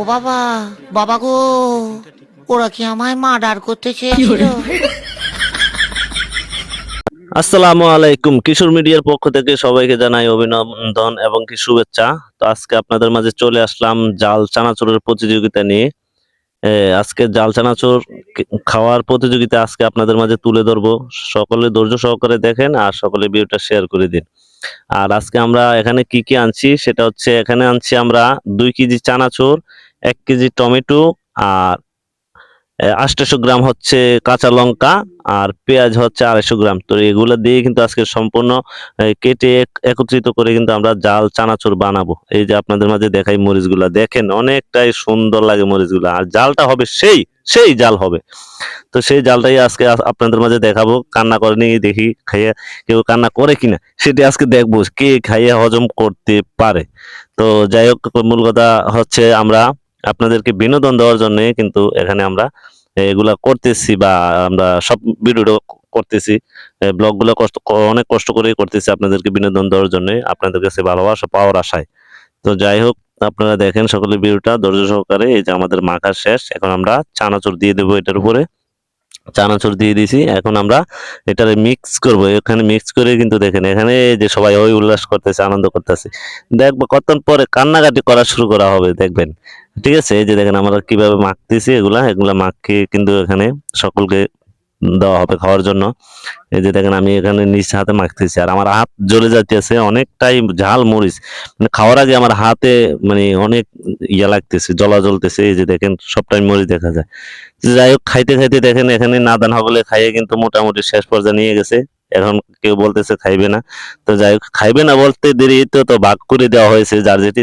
ও বাবা বাবা গো ওরা কি আমায় মার্ডার করতে চেয়েছিল আসসালামু আলাইকুম। কিশোর মিডিয়ার পক্ষ থেকে সবাইকে জানাই অভিনন্দন এবং কি শুভেচ্ছা। তো আজকে আপনাদের মাঝে চলে আসলাম জাল চানাচুরের প্রতিযোগিতা নিয়ে। আজকে জাল চানাচুর খাওয়ার প্রতিযোগিতা আজকে আপনাদের মাঝে তুলে ধরবো। সকলে ধৈর্য সহকারে দেখেন আর সকলে ভিডিওটা শেয়ার করে দিন। আর আজকে আমরা এখানে কি কি আনছি সেটা হচ্ছে এখানে আনছি আমরা দুই কেজি চানাচুর এক কেজি টমেটো আর আটশো গ্রাম হচ্ছে কাঁচা লঙ্কা আর পেঁয়াজ হচ্ছে আড়াইশো গ্রাম। তো এগুলো দিয়ে কিন্তু আজকে সম্পূর্ণ কেটে একত্রিত করে কিন্তু আমরা জাল, চানাচুর বানাবো। এই যে আপনাদের মাঝে দেখাই মরিচগুলা। দেখেন অনেকটাই সুন্দর লাগে মরিচগুলা। আর জালটা হবে সেই সেই জাল হবে। তো সেই জালটাই আজকে আপনাদের মাঝে দেখাবো। কান্না করে নিয়ে দেখি খাইয়ে কেউ কান্না করে কিনা? সেটা আজকে দেখব কে খাইয়ে হজম করতে পারে। তো যাই হোক, মূল কথা হচ্ছে আমরা আপনাদেরকে বিনোদন দেওয়ার জন্য কিন্তু এখানে আমরা এগুলা করতেছি বা আমরা সব ভিডিও করতেছি ব্লগগুলো কষ্ট, অনেক কষ্ট করে করতেছি আপনাদেরকে বিনোদন দেওয়ার জন্য, আপনাদের কাছে ভালোবাসা পাওয়ার আশায়। তো যাই হোক, আপনারা দেখেন সকলে ভিডিওটা, ধৈর্য সহকারে এই যে আমাদের মাখা শেষ, এখন আমরা চানাচুর দিয়ে দেবো এটার উপরে। চানাচুর দিয়ে দিয়েছি এখন আমরা এটা মিক্স করব। এখানে মিক্স করে কিন্তু দেখেন, এখানে যে সবাই ওই উল্লাস করতেছে, আনন্দ করতেছে। দেখব কতক্ষণ পরে কান্নাকাটি করা শুরু করা হবে, দেখবেন। ঠিক আছে? এই যে দেখেন আমরা কীভাবে মাখতেছি এগুলা এগুলা মাখিয়ে কিন্তু এখানে সকলকে দেওয়া হবে খাওয়ার জন্য। এই যে দেখেন, আমি এখানে নিজ হাতে মাখতেছি। আর আমার হাত জ্বলে যাইতেছে, অনেকটাই ঝাল মরিচ। মানে খাওয়ার আগে আমার হাতে মানে অনেক ইয়া লাগতেছে জলা জ্বলতেছে। এই যে দেখেন, সবটাই মরিচ দেখা যায়। যাই হোক, খাইতে খাইতে দেখেন, এখানে নাদান হগলে খাইয়ে কিন্তু মোটামুটি শেষ পর্যায়ে নিয়ে গেছে। এখন কেউ বলতেছে খাইবে না। তো যাই হোক, খাইবে না বলতে দেরি তো তো ভাগ করে দেওয়া হয়েছে। যার যেটি,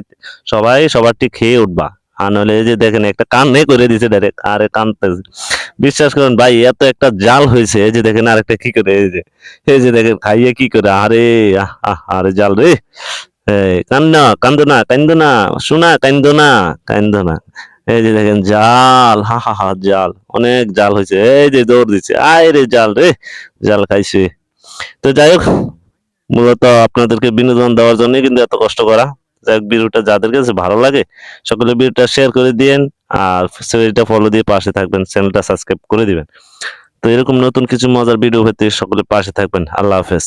সবাই সবারটি খেয়ে উঠবা। আর এই যে দেখেন, একটা কান্নে করে দিছে ডাইরেক্ট আরে কানতেছে। বিশ্বাস করেন ভাই, এত একটা জাল হয়েছে, এই যে দেখেন আরেকটা কি করে, এই যে এই যে দেখেন খাইয়ে কি করে, আরে আরে জাল রে কান্না কান্দো না কান্দো না, শোনা, কান্দো না কান্দো না, এই যে দেখেন জাল, হা হা হা, জাল, অনেক জাল হয়েছে, এই যে দৌড় দিচ্ছে, আয় রে জাল রে, জাল খাইছে। তো যাই হোক, মূলত আপনাদেরকে বিনোদন দেওয়ার জন্য কিন্তু এত কষ্ট করা। যাই হোক, ভিডিওটা যাদের কাছে ভালো লাগে, সকলে ভিডিওটা শেয়ার করে দিয়েন। আর চ্যানেলটা ফলো দিয়ে পাশে থাকবেন চ্যানেলটা সাবস্ক্রাইব করে দিবেন। তো এরকম নতুন কিছু মজার ভিডিও পেতে সকলে পাশে থাকবেন। আল্লাহ হাফেজ।